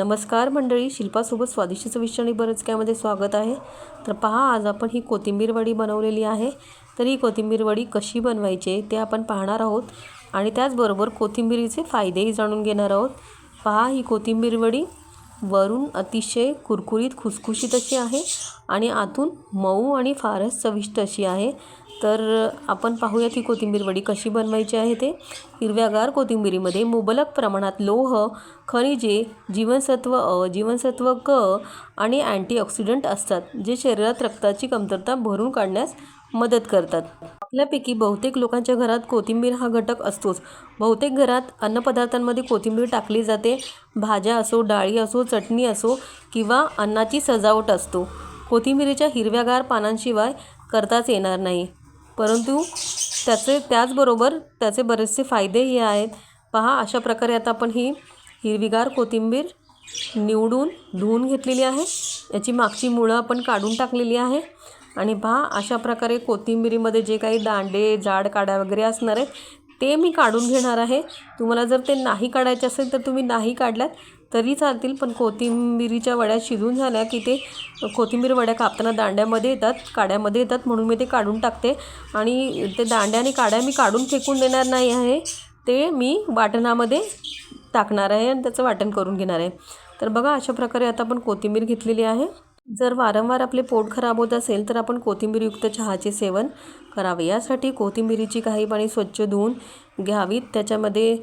नमस्कार मंडळी शिल्पासोबत स्वादिष्ट चविष्ट आणि बरंच कायमध्ये स्वागत आहे. तर पहा आज आपण ही कोथिंबीर वडी बनवलेली आहे. तर ही कोथिंबीर वडी कशी बनवायची ते आपण पाहणार आहोत. आणि त्याचबरोबर कोथिंबीरीचे फायदेही जाणून घेणार आहोत. पहा ही कोथिंबीर वडी वरून अतिशय कुरकुरीत खुसखुशीत अशी आहे. आणि आतून मऊ आणि फारच चविष्ट अशी आहे. तर आपण पाहूयात ही कोथिंबीर वडी कशी बनवायची आहे ते. हिरव्यागार कोथिंबीरीमध्ये मुबलक प्रमाणात लोह खनिजे जीवनसत्व अ जीवनसत्व क आणि अँटीऑक्सिडंट असतात जे शरीरात रक्ताची कमतरता भरून काढण्यास मदत करतात. आपल्यापैकी बहुतेक लोकांच्या घरात कोथिंबीर हा घटक असतोच. बहुतेक घरात अन्नपदार्थांमध्ये कोथिंबीर टाकली जाते. भाज्या असो डाळी असो चटणी असो किंवा अन्नाची सजावट असतो. कोथिंबीरीच्या हिरव्यागार पानांशिवाय करताच येणार नाही. परंतु त्याचे त्याचबरोबर त्याचे बरेचसे फायदेही आहेत. पहा अशा प्रकारे आता आपण ही हिरवीगार कोथिंबीर निवडून धुवून घेतलेली आहे. याची मागची मुळं आपण काढून टाकलेली आहे. आणि पहा अशा प्रकारे कोथिंबिरीमध्ये जे काही दांडे जाड काड्या वगैरे असणार आहेत ते मी काढून घेणार आहे. तुम्हाला जर ते नाही काढायचे असेल तर तुम्ही नाही काढल्यात तरी चालतील पण कोथिंबिरीच्या वड्या शिजून झाल्या की ते कोथिंबीर वड्या कापताना दांड्यामध्ये येतात काड्यामध्ये येतात म्हणून मी ते काढून टाकते. आणि ते दांड्या आणि काड्या मी काढून फेकून देणार नाही आहे. ते मी वाटणामध्ये टाकणार आहे आणि त्याचं वाटण करून घेणार आहे. तर बघा अशा प्रकारे आता आपण कोथिंबीर घेतलेली आहे. जर वारंवार आपले पोट खराब होत असेल तर आपण कोथिंबीरयुक्त चहाचे सेवन करावे. यासाठी कोथिंबीरीची काही पाणी स्वच्छ धुवून घ्यावीत. त्याच्यामध्ये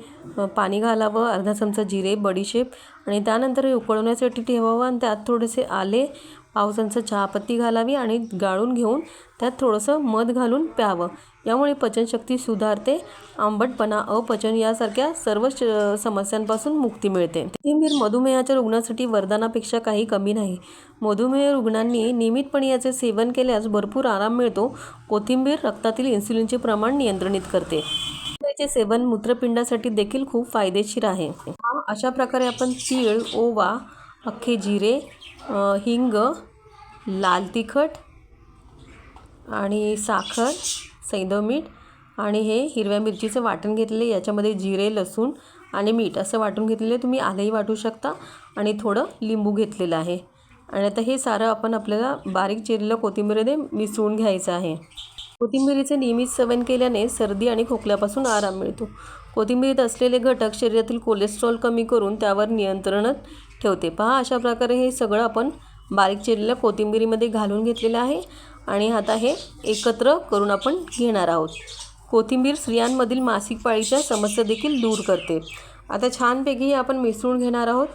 पाणी घालावं अर्धा चमचा जिरे बडीशेप आणि त्यानंतर हे उकळवण्यासाठी ठेवावं आणि त्यात थोडेसे आले पाव चमचा चहापत्ती घालावी आणि गाळून घेऊन त्यात थोडंसं मध घालून प्यावं. यामुळे पचनशक्ती सुधारते आंबटपणा अपचन यासारख्या सर्व समस्यांपासून मुक्ती मिळते. कोथिंबीर मधुमेहाच्या रुग्णासाठी वरदानापेक्षा काही कमी नाही. मधुमेह रुग्णांनी नियमितपणे याचे सेवन केल्यास भरपूर आराम मिळतो. कोथिंबीर रक्तातील इन्सुलिनचे प्रमाण नियंत्रित करते. सेवन मूत्रपिंडासाठी देखील खूप फायदेशीर आहे. अशा प्रकारे आपण तीळ ओवा अख्खे जिरे हिंग लाल तिखट आणि साखर सैंधव मीठ आणि हे हिरव्या मिरचीचं वाटण घेतलेलं याच्यामध्ये जिरे लसूण आणि मीठ असं वाटून घेतलेलं आहे. तुम्ही आलंही वाटू शकता आणि थोडं लिंबू घेतलेलं आहे. आणि आता हे सारं आपण आपल्याला बारीक चिरलेलं कोथिंबीरमध्ये मिसळून घ्यायचं आहे. कोथिंबीरीचे नियमित सेवन केल्याने सर्दी आणि खोकल्यापासून आराम मिळतो. कोथिंबीरीत असलेले घटक शरीरातील कोलेस्ट्रॉल कमी करून त्यावर नियंत्रणात ठेवते. पहा अशा प्रकारे हे सगळं आपण बारीक चिरलेलं कोथिंबीरीमध्ये घालून घेतलेलं आहे आणि आता हे एकत्र करून आपण घेणार आहोत. कोथिंबीर स्त्रियांमधील मासिक पाळीच्या समस्या देखील दूर करते. आता छानपैकी आपण मिसळून घेणार आहोत.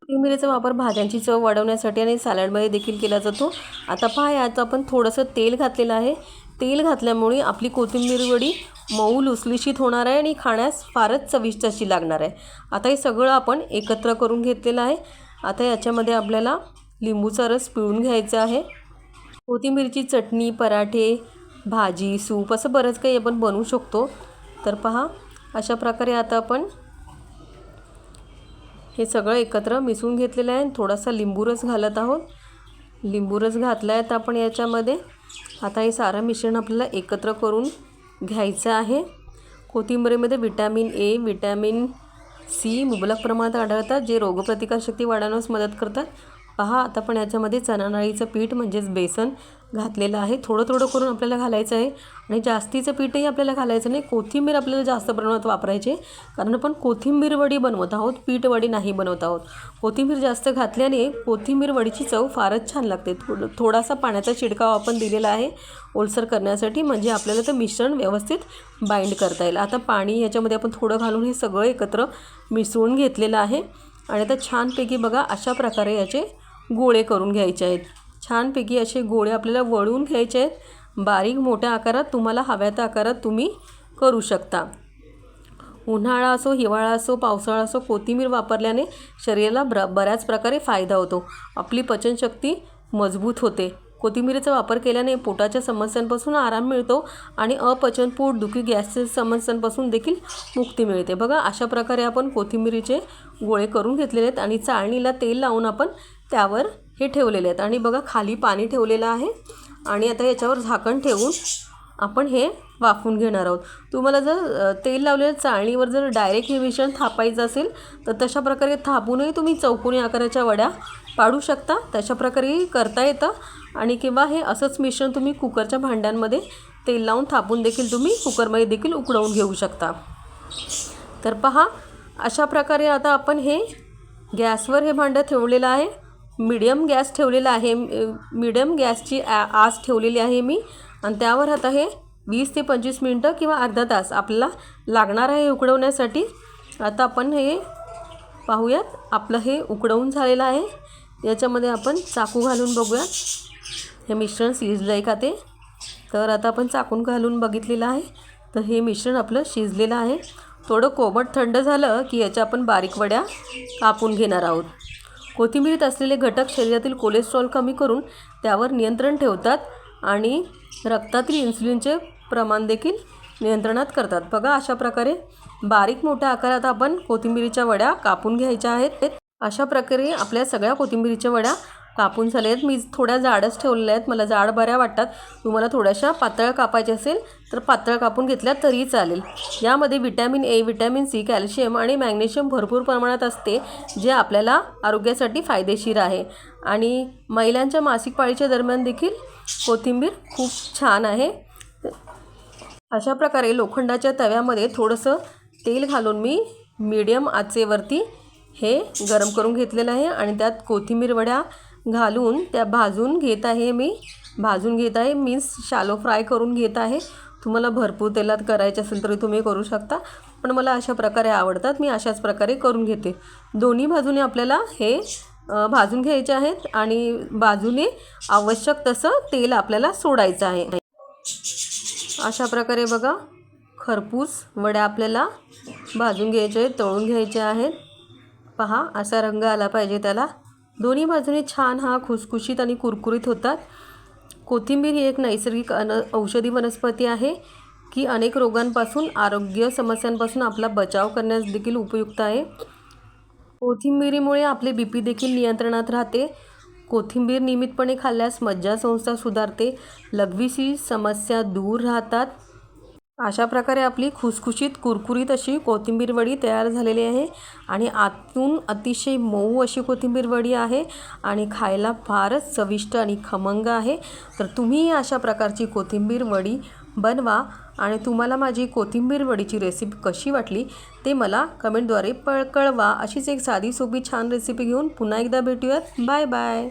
कोथिंबीरीचा वापर भाज्यांची चव वाढवण्यासाठी आणि सॅलडमध्ये देखील केला जातो. आता पहा यात आपण थोडंसं तेल घातलेलं आहे. तेल घातल्यामुळे आपली कोथिंबीर वडी मऊ लुसलुशीत होणार आहे आणि खाण्यास फारच चविष्ट अशी लागणार आहे. आता हे सगळं आपण एकत्र करून घेतलेलं आहे. आता याच्यामध्ये आपल्याला लिंबूचा रस पिळून घ्यायचा आहे. कोथिंबीरची चटणी पराठे भाजी सूप असं बरंच काही आपण बनवू शकतो. तर पहा अशा प्रकारे आता आपण हे सगळं एकत्र मिसळून घेतलेलं आहे. थोडासा लिंबू रस घालत आहोत. लिंबू रस घातला आहे तर आपण याच्यामध्ये. आता हे सारं मिश्रण आपल्याला एकत्र करून घ्यायचं आहे. कोथिंबीरीमध्ये विटॅमिन ए विटॅमिन सी मुबलक प्रमाणात आढळतात जे रोगप्रतिकारशक्ती वाढवण्यास मदत करतात. पहा आता पण याच्यामध्ये चणाडाळीचं पीठ म्हणजेच बेसन घातलेलं आहे. थोडं थोडं करून आपल्याला घालायचं आहे. आणि जास्तीचं पीठही आपल्याला घालायचं नाही. कोथिंबीर आपल्याला जास्त प्रमाणात वापरायचे. कारण आपण कोथिंबीर वडी बनवत आहोत. पीठ वडी नाही बनवत आहोत. कोथिंबीर जास्त घातल्याने कोथिंबीर वडीची चव फारच छान लागते. थोडं थोडासा पाण्याचा शिडकाव आपण दिलेला आहे ओलसर करण्यासाठी. म्हणजे आपल्याला ते मिश्रण व्यवस्थित बाइंड करता येईल. आता पाणी याच्यामध्ये आपण थोडं घालून हे सगळं एकत्र मिसळून घेतलेलं आहे. आणि आता छानपैकी बघा अशा प्रकारे याचे गोळे करून घ्यायचे आहेत. छानपैकी असे गोळे आपल्याला वळून घ्यायचे आहेत. बारीक मोठ्या आकारात तुम्हाला हव्या त्या आकारात तुम्ही करू शकता. उन्हाळा असो हिवाळा असो पावसाळा असो कोथिंबीर वापरल्याने शरीराला ब्र बऱ्याच प्रकारे फायदा होतो. आपली पचनशक्ती मजबूत होते. कोथिंबीरीचा वापर केल्याने पोटाच्या समस्यांपासून आराम मिळतो आणि अपचन पोटदुखी गॅसच्या समस्यांपासून देखील मुक्ती मिळते. बघा अशा प्रकारे आपण कोथिंबीरीचे गोळे करून घेतलेले आहेत आणि चाळणीला तेल लावून आपण त्यावर हे ठेवलेले आहेत. आणि बघा खाली पाणी ठेवलेलं आहे. आणि आता याच्यावर झाकण ठेवून आपण हे वाफून घेणार आहोत. तुम्हाला जर तेल लावलेलं चाळणीवर जर डायरेक्ट हे मिश्रण थापायचं असेल तर तशा प्रकारे थापूनही तुम्ही चौकोनी आकाराच्या वड्या पाडू शकता. तशा प्रकारेही करता येतं. आणि किंवा हे असंच मिश्रण तुम्ही कुकरच्या भांड्यांमध्ये तेल लावून थापून देखील तुम्ही कुकरमध्ये देखील उकडवून घेऊ शकता. तर पहा अशा प्रकारे आता आपण हे गॅसवर हे भांडं ठेवलेलं आहे. मीडियम गॅस ठेवलेला आहे. मीडियम गॅसची आ आस ठेवलेली आहे मी. आणि त्यावर आता हे वीस ते पंचवीस मिनटं किंवा अर्धा तास आपल्याला लागणार आहे उकडवण्यासाठी. आता आपण हे पाहूयात. आपलं हे उकडवून झालेलं आहे. याच्यामध्ये आपण चाकू घालून बघूयात. हे मिश्रण शिजलं आहे का ते? तर आता आपण चाकून घालून बघितलेलं आहे. तर हे मिश्रण आपलं शिजलेलं आहे. थोडं कोमट थंड झालं की याच्या आपण बारीक वड्या कापून घेणार आहोत. कोथिंबीरीत असलेले घटक शरीरातील कोलेस्ट्रॉल कमी करून त्यावर नियंत्रण ठेवतात आणि रक्तातील इन्सुलिनचे प्रमाण देखील नियंत्रणात करतात. बघा अशा प्रकारे बारीक मोठ्या आकारात आपण कोथिंबिरीच्या वड्या कापून घ्यायच्या आहेत. अशा प्रकारे आपल्या सगळ्या कोथिंबिरीच्या वड्या कापून झाले आहेत मी थोड्या जाडच ठेवलेल्या आहेत. मला जाड बऱ्या वाटतात. तुम्हाला थोड्याशा पातळ कापायच्या असेल तर पातळ कापून घेतल्या तरी चालेल. यामध्ये vitamin A vitamin C calcium आणि मॅग्नेशियम भरपूर प्रमाणात असते जे आपल्याला आरोग्यासाठी फायदेशीर आहे. आणि महिलांच्या मासिक पाळीच्या दरम्यान देखील कोथिंबीर खूप छान आहे. अशा प्रकारे लोखंडाच्या तव्यामध्ये थोडंसं तेल घालून मी मीडियम आचेवरती हे गरम करून घेतलेलं आहे. आणि त्यात कोथिंबीर वड्या घालून त्या भाजून घेत आहे मी. भाजून घेत आहे मीन्स शालो फ्राय करून घेत आहे. तुम्हाला भरपूर तेलात करायचे असेल तरी तुम्ही करू शकता. पण मला अशा प्रकारे आवडतात. मी अशाच प्रकारे करून घेते. दोन्ही बाजूने आपल्याला हे भाजून घ्यायचे आहेत आणि बाजूने आवश्यक तसं तेल आपल्याला सोडायचं आहे. अशा प्रकारे बघा खरपूस वड्या आपल्याला भाजून घ्यायचे आहेत तळून घ्यायचे आहेत. पहा असा रंग आला पाहिजे त्याला. दोन्ही बाजूने छान हा खुसखुशीत आणि कुरकुरीत होतात. कोथिंबीर ही एक नैसर्गिक अन औषधी वनस्पती आहे की अनेक रोगांपासून आरोग्य समस्यांपासून आपला बचाव करण्यास देखील उपयुक्त आहे. कोथिंबिरीमुळे आपले बी पी देखील नियंत्रणात राहते. कोथिंबीर नियमितपणे खाल्ल्यास मज्जासंस्था सुधारते. लघवीची समस्या दूर राहतात. अशा प्रकारे आपली खुसखुशीत कुरकुरीत अशी कोथिंबीर वडी तयार झालेली आहे आणि आतून अतिशय मऊ अशी कोथिंबीर वडी आहे आणि खायला फारच चविष्ट आणि खमंग आहे. तर तुम्ही अशा प्रकारची कोथिंबीर वडी बनवा आणि तुम्हाला माझी कोथिंबीर वडीची रेसिपी कशी वाटली ते मला कमेंटद्वारे पळ कळवा. अशीच एक साधी सोपी छान रेसिपी घेऊन पुन्हा एकदा भेटूयात. Bye bye